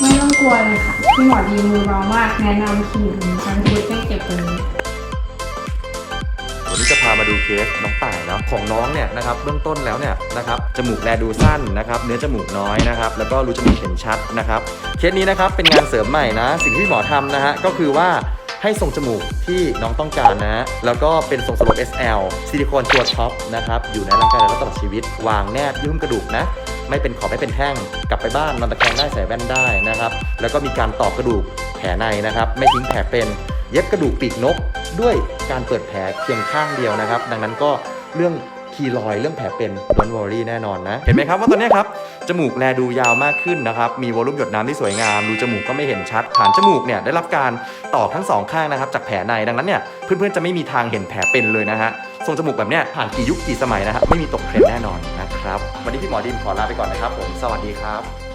ไม่ต้องกลัวเลยค่ะพี่หมอดีมือเบามาก แนะนำคลินิกนี้ทั้งชุดไม่เก็บตัวนี้วันนี้จะพามาดูเคสน้องต่ายเนาะของน้องเนี่ยนะครับเบื้องต้นแล้วเนี่ยนะครับจมูกแลดูสั้นนะครับเนื้อจมูกน้อยนะครับแล้วก็รูจมูกเห็นชัดนะครับเคสนี้นะครับเป็นงานเสริมใหม่นะ สิ่งที่หมอทำนะฮะก็คือว่าให้ทรงจมูกที่น้องต้องการนะ แล้วก็เป็นทรงสโลป SL ซิลิโคนตัวท็อปนะครับอยู่ในร่างกายเราตลอดชีวิต วางแนบยื่มกระดูกนะ ไม่เป็นขอบไม่เป็นแท่ง กลับไปบ้านนอนตะแคงได้ใส่แว่นได้นะครับ แล้วก็มีการตอกกระดูกแผลในนะครับ ไม่ทิ้งแผลเป็น เย็บกระดูกปีกนก ด้วยการเปิดแผลเพียงข้างเดียวนะครับ ดังนั้นก็เรื่องคีรอยเรื่องแผลเป็นดอนวอรี่แน่นอนนะ เห็นไหมครับว่าตอนนี้ครับ จมูกแลดูยาวมากขึ้นนะครับ มีวอลลุ่มหยดน้ำที่สวยงาม รูจมูกก็ไม่เห็นชัดฐานจมูกเนี่ยได้รับการตอกทั้งสองข้างนะครับจากแผลในดังนั้นเนี่ยเพื่อนๆจะไม่มีทางเห็นแผลเป็นเลยนะฮะ ทรงจมูกแบบเนี้ยผ่านกี่ยุคกี่สมัยนะฮะไม่มีตกเทรนด์แน่นอนนะครับ วันนี้พี่หมอดิมขอลาไปก่อนนะครับผมสวัสดีครับ